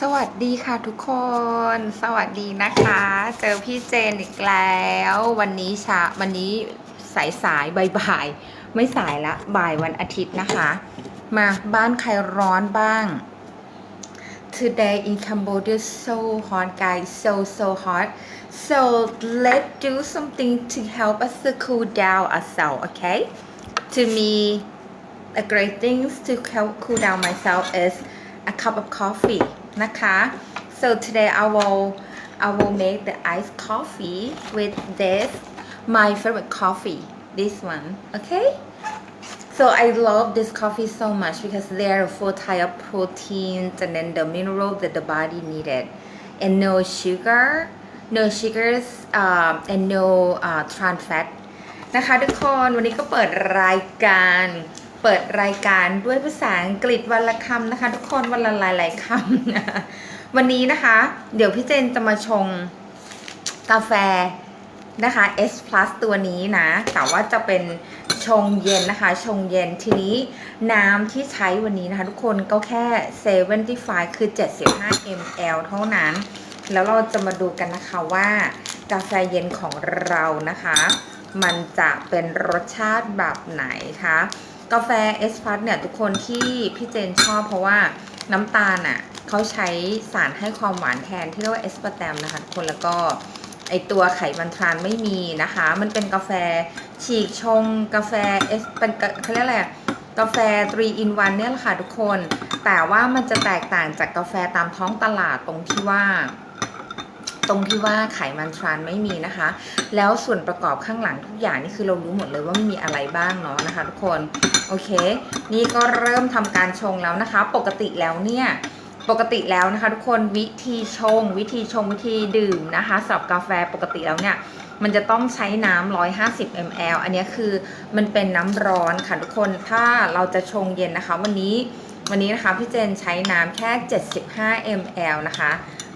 สวัสดีค่ะทุกคน สวัสดีนะคะ เจอพี่เจนอีกแล้ว วันนี้ชาวันนี้สายสายๆบ่ายๆไม่สายละบ่ายวันอาทิตย์นะคะ มาบ้านใครร้อนบ้าง Today in Cambodia so hot guys so so hot so let's do something to help us to cool down ourselves okay to me a great things to help cool down myself is a cup of coffee นะคะ so today I will I will make the iced coffee with this my favorite coffee this one okay so I love this coffee so much because they're full type of proteins and then the mineral that the body needed and no sugar no sugars um, and no uh, trans fat นะคะทุกคนวันนี้ก็เปิดรายการ เปิดรายการด้วยภาษาอังกฤษวันละคำนะคะ ทุกคนวันละหลายๆคำนะวันนี้นะคะ เดี๋ยวพี่เจนจะมาชงกาแฟนะคะ S plus ตัวนี้นะ แต่ว่าจะเป็นชงเย็นนะคะ ชงเย็นทีนี้น้ำที่ใช้วันนี้นะคะ ทุกคนก็แค่ 75 คือ 75 ml เท่านั้น แล้วเราจะมาดูกันนะคะว่ากาแฟเย็นของเรานะคะ มันจะเป็นรสชาติแบบไหนคะ กาแฟเอสพัทเนี่ยทุกคนที่พี่เจนชอบเพราะว่าน้ำตาลอะเขาใช้สารให้ความหวานแทนที่เรียกว่าเอสปาร์แตมนะคะทุกคนแล้วก็ไอตัวไขมันทรานไม่มีนะคะ มันเป็นกาแฟฉีกชง กาแฟเอสเป็นเขาเรียกอะไรกาแฟ3 in 1เนี่ยแหละค่ะทุกคน แต่ว่ามันจะแตกต่างจากกาแฟตามท้องตลาดตรงที่ว่า ตรงที่ว่าไขมันทรานไม่มีนะคะ แล้วส่วนประกอบข้างหลังทุกอย่างนี่คือเรารู้หมดเลยว่ามันมีอะไรบ้างเนาะนะคะ ทุกคนโอเค นี่ก็เริ่มทำการชงแล้วนะคะ ปกติแล้วเนี่ยปกติแล้วนะคะ ทุกคนวิธีชง วิธีชงวิธีดื่มนะคะสำหรับกาแฟปกติแล้วเนี่ยมันจะต้องใช้น้ำ150 ml อันนี้คือมันเป็นน้ำร้อนค่ะทุกคนถ้าเราจะชงเย็นนะคะ วันนี้วันนี้นะคะพี่เจนใช้น้ำแค่ 75 ml นะคะ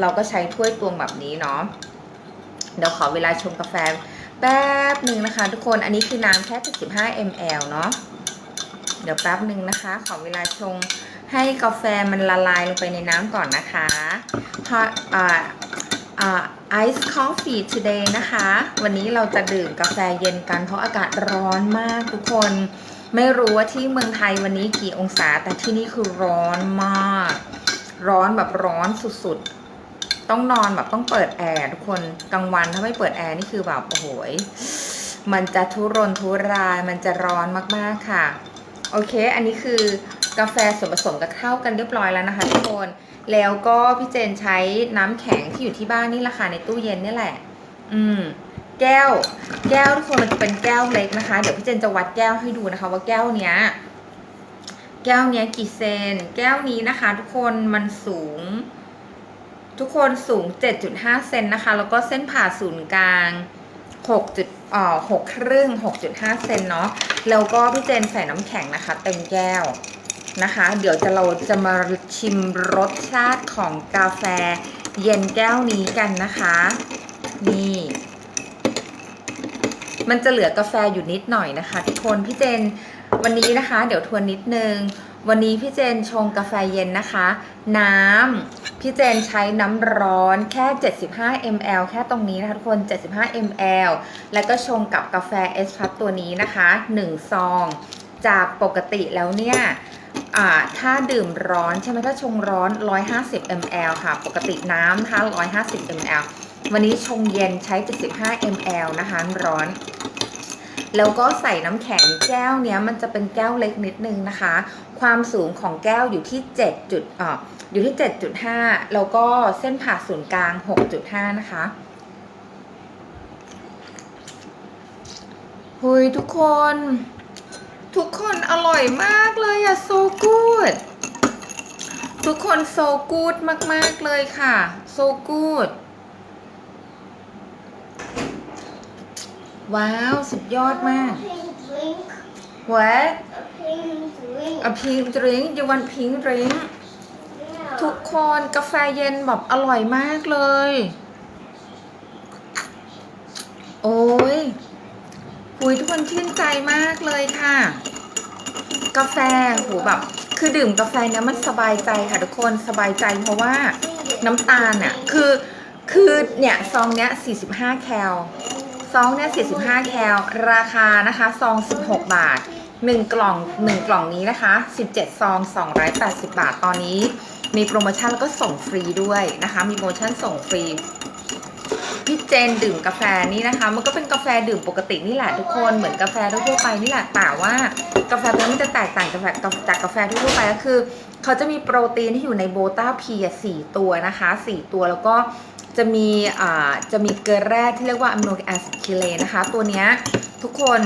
เราก็ใช้ถ้วยตวงแบบนี้เนาะเดี๋ยวขอเวลาชงกาแฟแป๊บหนึ่งนะคะ ทุกคนอันนี้คือน้ำแค่ 75 ml เนาะเดี๋ยวแป๊บหนึ่งนะคะ ขอเวลาชงให้กาแฟมันละลายลงไปในน้ำก่อนนะคะพออ่าอ่า ice coffee today นะคะ วันนี้เราจะดื่มกาแฟเย็นกันเพราะอากาศร้อนมากทุกคน ไม่รู้ว่าที่เมืองไทยวันนี้กี่องศา แต่ที่นี่คือร้อนมาก ร้อนแบบร้อนสุดๆ ต้องนอนแบบต้องเปิดแอร์ทุกคนกลางวันถ้าไม่เปิดแอร์นี่คือแบบโอ้โหมันจะทุรนทุรายมันจะร้อนมากๆค่ะ โอเค อันนี้คือกาแฟส่วนผสมกับเข้ากันเรียบร้อยแล้วนะคะทุกคนแล้วก็พี่เจนใช้น้ำแข็งที่อยู่ที่บ้านนี่แหละค่ะในตู้เย็นนี่แหละ อืม แก้ว แก้วทุกคนมันจะเป็นแก้วเล็กนะคะ เดี๋ยวพี่เจนจะวัดแก้วให้ดูนะคะ ว่าแก้วเนี้ย แก้วเนี้ยกี่เซน แก้วนี้นะคะ ทุกคนมันสูง ทุกคนสูง 7.5 เซนนะคะ แล้วก็เส้นผ่าศูนย์กลาง6จุดอ่อ6ครึ่ง 6.5 เซนเนาะ แล้วก็พี่เจนใส่น้ำแข็งนะคะ เต็มแก้วนะคะ เดี๋ยวจะเราจะมาชิมรสชาติของกาแฟเย็นแก้วนี้กันนะคะ นี่ มันจะเหลือกาแฟอยู่นิดหน่อยนะคะ ทุกคนพี่เจนวันนี้นะคะ เดี๋ยวทวนนิดนึง วันนี้พี่เจนชงกาแฟเย็นนะคะ น้ำ พี่เจนใช้น้ำร้อนแค่ 75 ml แค่ตรงนี้นะคะทุกคน 75 ml แล้วก็ชงกับกาแฟเอสพัตัวนี้นะคะ 1 ซอง จากปกติแล้วเนี่ยถ้าดื่มร้อนใช่ไหมถ้าชงร้อน 150 ml ค่ะ ปกติน้ำนะคะ150 ml วันนี้ชงเย็นใช้ 75 ml นะคะร้อน แล้วก็ใส่น้ำแข็งแก้วเนี้ยมันจะเป็นแก้วเล็กนิดนึงนะคะ ความสูงของแก้วอยู่ที่ 7 จุดอ่อ อยู่ที่ 7.5 แล้วก็เส้นผ่าศูนย์กลาง 6.5 นะคะหุยทุกคน ทุกคนอร่อยมากเลยอะ so good ทุกคน so good มาก ๆ เลยค่ะ so good ว้าว สุดยอดมาก Pink drink. What A pink drink. a pink drink you want pink drink Yeah. ทุกคนกาแฟเย็นแบบอร่อยมากเลย โอ้ยหุยทุกคนชื่นใจมากเลยค่ะ กาแฟโหแบบคือดื่มกาแฟเนี้ยมันสบายใจค่ะทุกคนสบายใจเพราะว่าน้ำตาลอะคือคือเนี่ยซองเนี้ย45 แคลซองเนี้ย45 แคลราคานะคะซอง 16 บาท 1 กล่อง 1 กล่องนี้นะคะ 17 ซอง 280 บาทตอนนี้ มีโปรโมชั่นแล้วก็ส่งฟรีด้วยนะคะ มีโปรโมชั่นส่งฟรีพี่เจนดื่มกาแฟนี่นะคะ มันก็เป็นกาแฟดื่มปกตินี่แหละทุกคนเหมือนกาแฟทั่วไปนี่แหละแต่ว่ากาแฟตัวนี้มันจะแตกต่างจากจากกาแฟทั่วไปก็คือ เขาจะมีโปรตีนที่อยู่ในโบต้าพีสี่ตัวนะคะสี่ตัวแล้วก็จะมีอ่าจะมีเกลือแร่ที่เรียกว่าอะมิโนแอซิดคิเลนะคะ ตัวเนี้ยทุกคน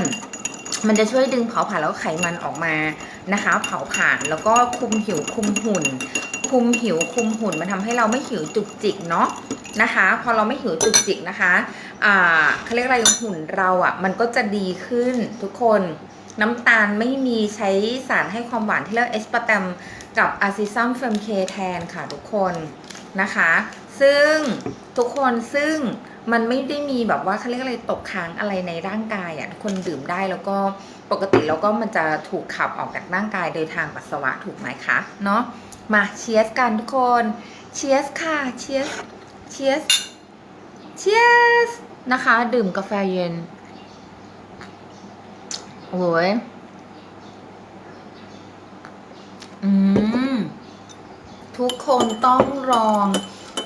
มันจะช่วยดึงเผาผลาญแล้วไขมันออกมานะคะ เผาผลาญแล้วก็คุมหิวคุมหุ่น คุมหิวคุมหุ่นมันทำให้เราไม่หิวจุกจิกเนาะนะคะ พอเราไม่หิวจุกจิกนะคะอ่าเขาเรียกอะไรหุ่นเราอะ่ะ มันก็จะดีขึ้นทุกคนน้ำตาลไม่มีใช้สารให้ความหวานที่เรียกเอสปาร์ตมกับอาซิซัมเฟมเคแทนค่ะทุกคนนะคะ ซึ่งทุกคนซึ่ง มันไม่ได้มีแบบว่าเขาเรียกอะไรตกค้างอะไรในร่างกายอะคนดื่มได้แล้วก็ปกติแล้วก็มันจะถูกขับออกจากร่างกายโดยทางปัสสาวะถูกไหมคะเนาะมาเชียร์กันทุกคนเชียร์ค่ะเชียร์เชียร์เชียร์นะคะ ดื่มกาแฟเย็นโอ้ยอืมทุกคนต้องลอง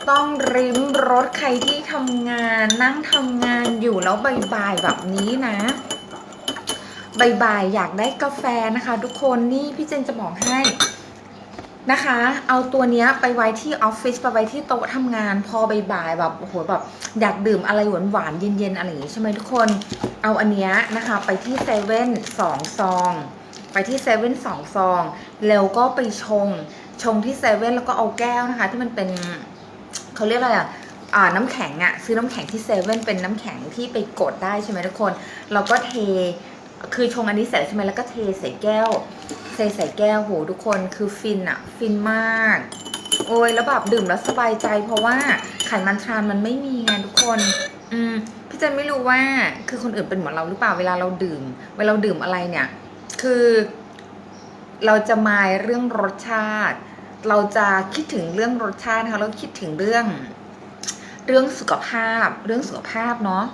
ต้องริมรถใครที่ทำงานนั่งทำงานอยู่แล้วบ่ายๆแบบนี้นะบ่ายๆอยากได้กาแฟนะคะ ทุกคนนี่พี่เจนจะบอกให้นะคะ เอาตัวเนี้ยไปไว้ที่ออฟฟิศไปไว้ที่โต๊ะทำงาน พอบ่ายๆแบบโอ้โหแบบอยากดื่มอะไรหวานๆเย็นๆอะไรอย่างงี้ใช่ไหมทุกคน เอาอันเนี้ยนะคะ ไปที่เซเว่นสองซอง ไปที่เซเว่นสองซอง แล้วก็ไปชงชงที่เซเว่นแล้วก็เอาแก้วนะคะ ที่มันเป็น เขาเรียกอะไรอะอ่าน้ำแข็งอะซื้อน้ำแข็งที่เซเว่นเป็นน้ำแข็งที่ไปกดได้ใช่ไหมทุกคน เราก็เทคือชงอันนี้เสร็จใช่ไหมแล้วก็เทใส่แก้วเทใส่แก้วโหทุกคนคือฟินอะฟินมาก โอ้ยแล้วแบบดื่มแล้วสบายใจ เพราะว่าไขมันทรานมันไม่มีไงทุกคน อืมพี่เจนไม่รู้ว่าคือคนอื่นเป็นเหมือนเราหรือเปล่าเวลาเราดื่ม เวลาเราดื่มอะไรเนี่ย คือ เราจะมายเรื่องรสชาติ เราจะคิดถึงเรื่องรสชาตินะคะแล้วคิดถึงเรื่อง เรื่องสุขภาพ เรื่องสุขภาพเนาะ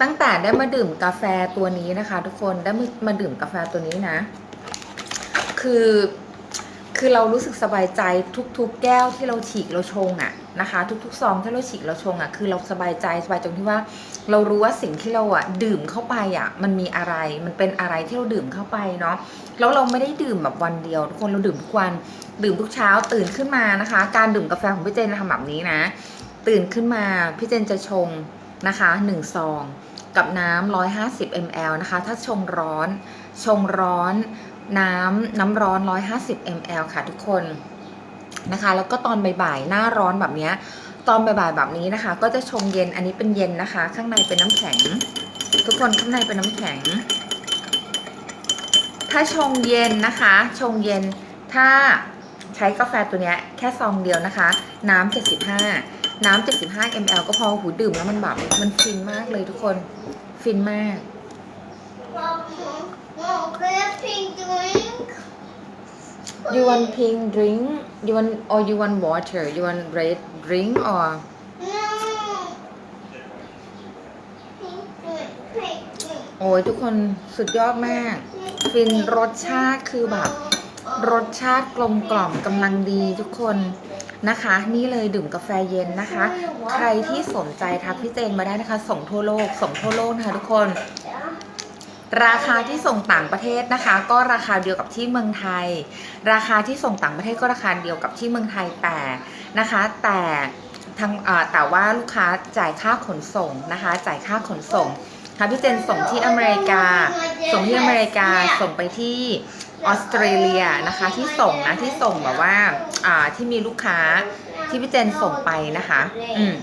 ตั้งแต่ได้มาดื่มกาแฟตัวนี้นะคะ ทุกคนได้มามาดื่มกาแฟตัวนี้นะ คือ คือเรารู้สึกสบายใจทุกๆ แก้วที่เราฉีกเราชงอะนะคะ ทุกๆซองที่เราฉีกเราชงอะคือเราสบายใจสบายตรงที่ว่า เรารู้ว่าสิ่งที่เราอะดื่มเข้าไปอะมันมีอะไร มันเป็นอะไรที่เราดื่มเข้าไปเนาะแล้วเราไม่ได้ดื่มแบบวันเดียว ทุกคนเราดื่มทุกวันดื่มทุกเช้าตื่นขึ้นมานะคะ การดื่มกาแฟของพี่เจนทำแบบนี้นะ ตื่นขึ้นมาพี่เจนจะชงนะคะหนึ่งซองกับน้ำ150 ml นะคะ ถ้าชงร้อน ชงร้อน น้ำน้ำร้อน 150 ml ค่ะทุกคนนะคะ แล้วก็ตอนบ่ายๆหน้าร้อนแบบนี้ตอนบ่ายๆแบบนี้นะคะ ก็จะชงเย็นอันนี้เป็นเย็นนะคะ ข้างในเป็นน้ำแข็ง ทุกคนข้างในเป็นน้ำแข็ง ถ้าชงเย็นนะคะ ชงเย็นถ้าใช้กาแฟตัวนี้แค่ซองเดียวนะคะ น้ำ75 น้ำ75 ml ก็พอหูดื่มแล้วมันแบบมันฟินมากเลยทุกคน ฟินมาก pink drink? you want pink drink you want or you want water you want red drink or No. Pink drink, pink drink. โอ้ยทุกคนสุดยอดมาก ฟินรสชาติคือแบบ รสชาติกลมกล่อมกำลังดีทุกคนนะคะ นี่เลยดื่มกาแฟเย็นนะคะ ใครที่สนใจทักพี่เจนมาได้นะคะ ส่งทั่วโลก ส่งทั่วโลกนะคะทุกคน ราคาที่ส่งต่างประเทศนะคะ ก็ราคาเดียวกับที่เมืองไทย ราคาที่ส่งต่างประเทศก็ราคาเดียวกับที่เมืองไทยแต่นะคะ แต่ทางแต่ว่าลูกค้าจ่ายค่าขนส่งนะคะ จ่ายค่าขนส่งค่ะพี่เจนส่งที่อเมริกา ส่งที่อเมริกาส่งไปที่ออสเตรเลียนะคะที่ส่งนะที่ส่งแบบว่าที่มีลูกค้าที่พี่เจนส่งไปนะคะ อืม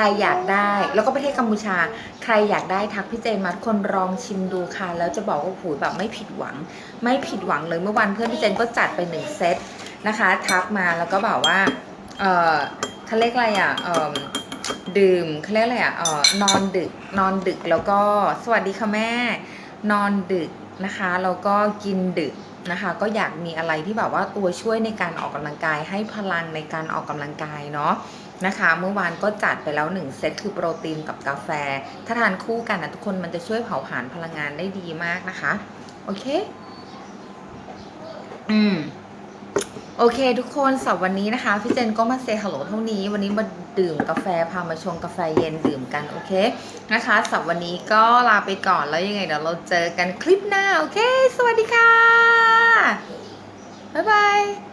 รอยากได้ แล้วก็ประเทศกัมพูชา ใครอยากได้ทักพี่เจนมาคนลองชิมดูค่ะ แล้วจะบอกว่าหูแบบไม่ผิดหวัง ไม่ผิดหวังเลยเมื่อวันเพื่อนพี่เจนก็จัดไปหนึ่งเซตนะคะ ทักมาแล้วก็บอกว่า เออเขาเรียกอะไรอะเออดื่มเขาเรียกอะไรอะเออนอนดึก นอนดึกแล้วก็สวัสดีค่ะแม่ นอนดึกนะคะแล้วก็กินดึกนะคะก็อยากมีอะไรที่แบบว่าตัวช่วยในการออกกำลังกายให้พลังในการออกกำลังกายเนาะ นะคะ เมื่อวานก็จัดไปแล้วหนึ่งเซตคือโปรตีนกับกาแฟ ถ้าทานคู่กันนะทุกคนมันจะช่วยเผาผลาญพลังงานได้ดีมากนะคะ โอเค อืมโอเค ทุกคนสำหรับวันนี้นะคะ พี่เจนก็มาเซฮัลโหลเท่านี้ วันนี้มาดื่มกาแฟ พามาชงกาแฟเย็นดื่มกัน โอเคนะคะสำหรับวันนี้ก็ลาไปก่อนแล้วยังไงเดี๋ยวเราเจอกันคลิปหน้า โอเค สวัสดีค่ะ บ๊ายบาย